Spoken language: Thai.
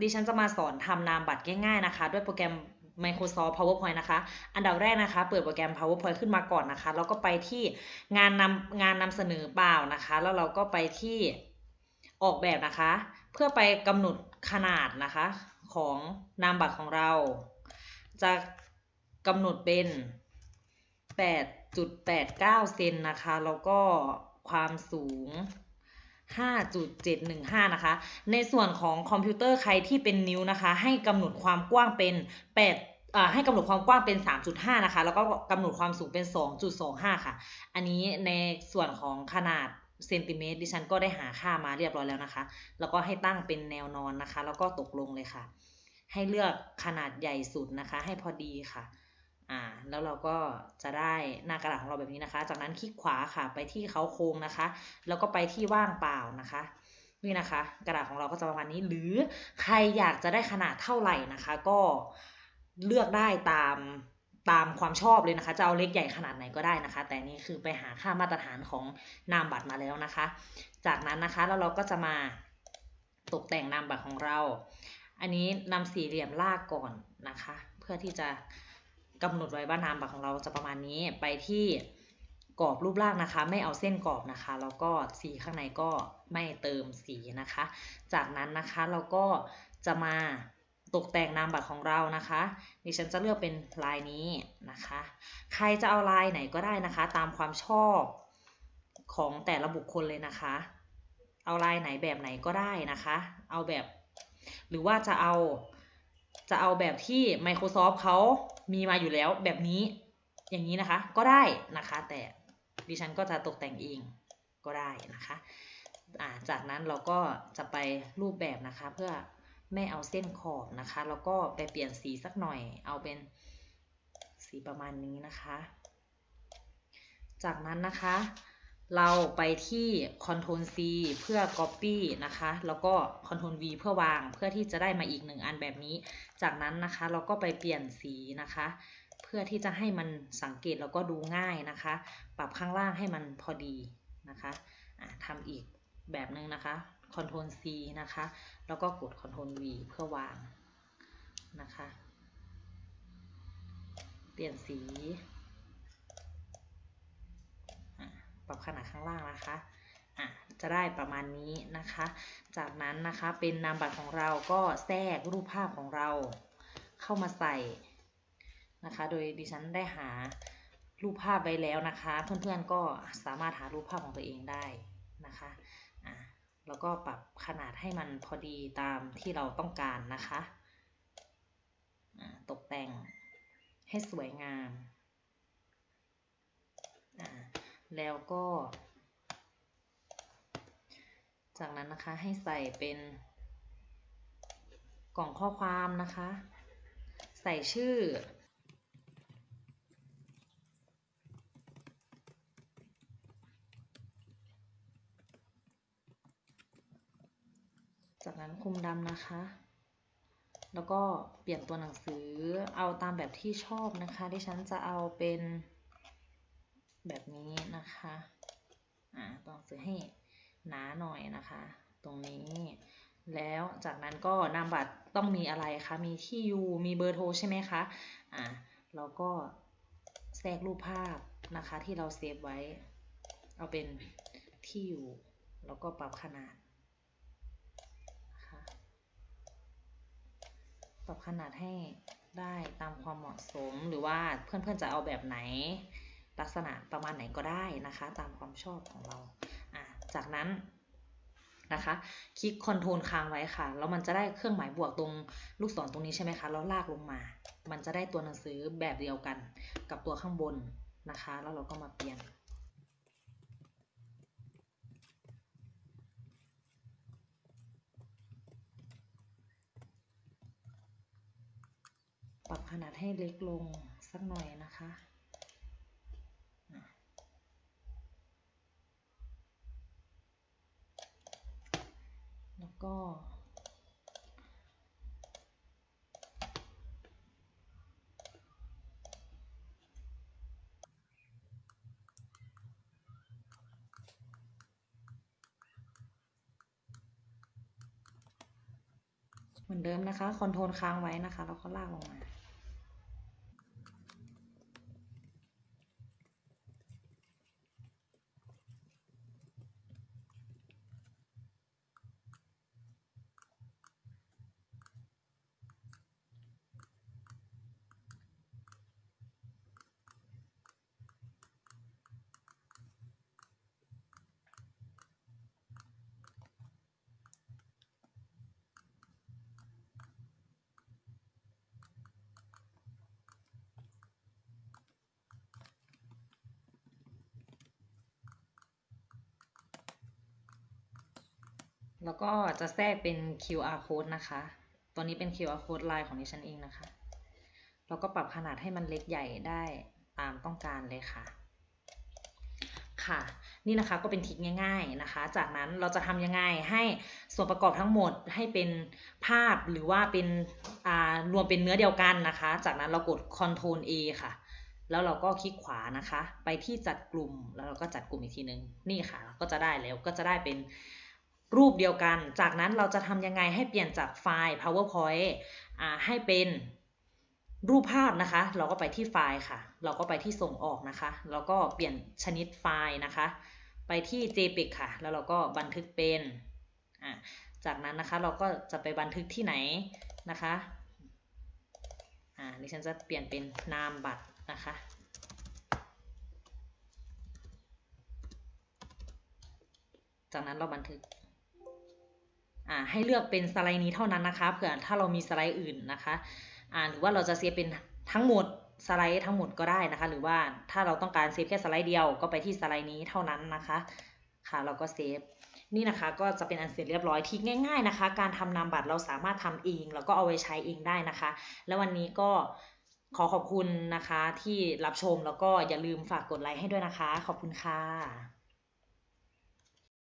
ดิฉันจะมาสอนทำนามบัตรง่ายๆนะคะ ด้วยโปรแกรม Microsoft PowerPoint นะคะ อันดับแรกนะคะ เปิดโปรแกรม PowerPoint ขึ้นมาก่อนนะคะ แล้วก็ไปที่งานนำงานนำเสนอเปล่านะคะ แล้วเราก็ไปที่ออกแบบนะคะ เพื่อไปกำหนดขนาดนะคะ ของนามบัตรของเรา จะกำหนดเป็น 8.89 เซนนะคะ แล้วก็ความสูง 5.715 นะคะ ในส่วนของคอมพิวเตอร์ใครที่เป็นนิ้วนะคะ ให้กำหนดความกว้างเป็น 8ให้กำหนดความกว้างเป็น 3.5 นะคะ แล้วก็กำหนดความสูงเป็น 2.25 ค่ะ อันนี้ในส่วนของขนาดเซนติเมตรดิฉันก็ได้หาค่ามาเรียบร้อยแล้วนะคะ แล้วก็ให้ตั้งเป็นแนวนอนนะคะ แล้วก็ตกลงเลยค่ะ ให้เลือกขนาดใหญ่สุดนะคะ ให้พอดีค่ะ อ่าแล้วเราก็จะได้หน้ากระดาษของเราแบบนี้นะคะ จากนั้นคลิกขวาค่ะไปที่เขาโครงนะคะ แล้วก็ไปที่ว่างเปล่านะคะนี่นะคะ กระดาษของเราก็จะประมาณนี้ หรือใครอยากจะได้ขนาดเท่าไหร่นะคะ ก็เลือกได้ตามตามความชอบเลยนะคะ จะเอาเล็กใหญ่ขนาดไหนก็ได้นะคะ แต่นี่คือไปหาค่ามาตรฐานของนามบัตรมาแล้วนะคะ จากนั้นนะคะแล้วเราก็จะมาตกแต่งนามบัตรของเรา อันนี้นำสี่เหลี่ยมลากก่อนนะคะ เพื่อที่จะ กำหนดไว้ว่านามบัตรของเราจะประมาณนี้ไปที่กรอบรูปร่างนะคะ ไม่เอาเส้นกรอบนะคะ แล้วก็สีข้างในก็ไม่เติมสีนะคะ จากนั้นนะคะเราก็จะมาตกแต่งนามบัตรของเรานะคะดิฉันจะเลือกเป็นลายนี้นะคะ ใครจะเอาลายไหนก็ได้นะคะ ตามความชอบของแต่ละบุคคลเลยนะคะ เอาลายไหนแบบไหนก็ได้นะคะ เอาแบบ หรือว่าจะเอา จะเอาแบบที่ Microsoft เขามีมาอยู่แล้วแบบนี้อย่างนี้นะคะ ก็ได้นะคะ แต่ดิฉันก็จะตกแต่งเองก็ได้นะคะาจากนั้นเราก็จะไปรูปแบบนะคะ เพื่อไม่เอาเส้นขอบนะคะ แล้วก็ไปเปลี่ยนสีสักหน่อย เอาเป็นสีประมาณนี้นะคะ จากนั้นนะคะ เราไปที่ Ctrl C เพื่อ Copy นะคะ แล้วก็ Ctrl V เพื่อวาง เพื่อที่จะได้มาอีกหนึ่งอันแบบนี้ จากนั้นนะคะ เราก็ไปเปลี่ยนสีนะคะ เพื่อที่จะให้มันสังเกตแล้วก็ดูง่ายนะคะ ปรับข้างล่างให้มันพอดีนะคะะทำอีกแบบหนึ่งนะคะ Ctrl C นะคะ แล้วก็กด Ctrl V เพื่อวางนะคะ เปลี่ยนสี ป รับขนาดข้างล่างนะคะอะจะได้ประมาณนี้นะคะ จากนั้นนะคะเป็นนามบัตรของเราก็แทรกรูปภาพของเราเข้ามาใส่นะคะ โดยดิฉันได้หารูปภาพไว้แล้วนะคะ เพื่อนๆก็สามารถหารูปภาพของตัวเองได้นะคะอะแล้วก็ปรับขนาดให้มันพอดีตามที่เราต้องการนะคะอะตกแต่งให้สวยงาม แล้วก็ จากนั้นนะคะให้ใส่เป็นกล่องข้อความนะคะ ใส่ชื่อ จากนั้นคุมดำนะคะ แล้วก็เปลี่ยนตัวหนังสือเอาตามแบบที่ชอบนะคะที่ฉันจะเอาเป็น แบบนี้นะคะอ่าต้องซื้อให้หนาหน่อยนะคะ ตรงนี้ แล้วจากนั้นก็นามบัตรต้องมีอะไรคะมีที่อยู่มีเบอร์โทรใช่ไหมคะอ่าเราก็แทรกรูปภาพนะคะที่เราเซฟไว้ เอาเป็นที่อยู่ แล้วก็ปรับขนาดนะคะปรับขนาดให้ได้ตามความเหมาะสมหรือว่าเพื่อนๆจะเอาแบบไหน ลักษณะประมาณไหนก็ได้นะคะ ตามความชอบของเรา จากนั้นนะคะ คลิกคอนโทรลค้างไว้ค่ะ แล้วมันจะได้เครื่องหมายบวกตรงลูกศรตรงนี้ใช่ไหมคะ แล้วลากลงมา มันจะได้ตัวหนังสือแบบเดียวกันกับตัวข้างบนนะคะ แล้วเราก็มาเปลี่ยนปรับขนาดให้เล็กลงสักหน่อยนะคะ ก็มือนเดิมนะคะ คอนโทรลค้างไว้นะคะ แล้วก็ลากลงมา แล้วก็จะแทรกเป็น QR code นะคะ ตัวนี้เป็น QR code ลน์ของดิฉันเองนะคะ แล้วก็ปรับขนาดให้มันเล็กใหญ่ได้ตามต้องการเลยค่ะ ค่ะ นี่นะคะก็เป็นทริคง่ายๆนะคะ จากนั้นเราจะทำยังไงให้ส่วนประกอบทั้งหมดให้เป็นภาพหรือว่าเป็นอ่ารวมเป็นเนื้อเดียวกันนะคะ จากนั้นเรากด Ctrl A ค่ะแล้วเราก็คลิกขวานะคะ ไปที่จัดกลุ่มแล้วเราก็จัดกลุ่มอีกทีนึง นี่ค่ะ ก็จะได้แล้วก็จะได้เป็น รูปเดียวกัน จากนั้นเราจะทำยังไงให้เปลี่ยนจากไฟล์ PowerPoint ให้เป็นรูปภาพนะคะ เราก็ไปที่ไฟล์ค่ะ เราก็ไปที่ส่งออกนะคะ แล้วก็เปลี่ยนชนิดไฟล์นะคะ ไปที่ JPEG ค่ะ แล้วเราก็บันทึกเป็นจากนั้นนะคะเราก็จะไปบันทึกที่ไหนนะคะอ่าดิฉันจะเปลี่ยนเป็นนามบัตรนะคะ จากนั้นเราบันทึก ให้เลือกเป็นสไลด์นี้เท่านั้นนะคะเผื่อถ้าเรามีสไลด์อื่นนะคะหรือว่าเราจะเซฟเป็นทั้งหมดสไลด์ทั้งหมดก็ได้นะคะ หรือว่าถ้าเราต้องการเซฟแค่สไลด์เดียวก็ไปที่สไลด์นี้เท่านั้นนะคะค่ะเราก็เซฟนี่นะคะก็จะเป็นอันเสร็จเรียบร้อยที่ง่าย ๆนะคะ การทำนามบัตรเราสามารถทำเองแล้วก็เอาไว้ใช้เองได้นะคะ แล้ววันนี้ก็ขอขอบคุณนะคะที่รับชมแล้วก็อย่าลืมฝากกดไลค์ให้ด้วยนะคะ ขอบคุณค่ะ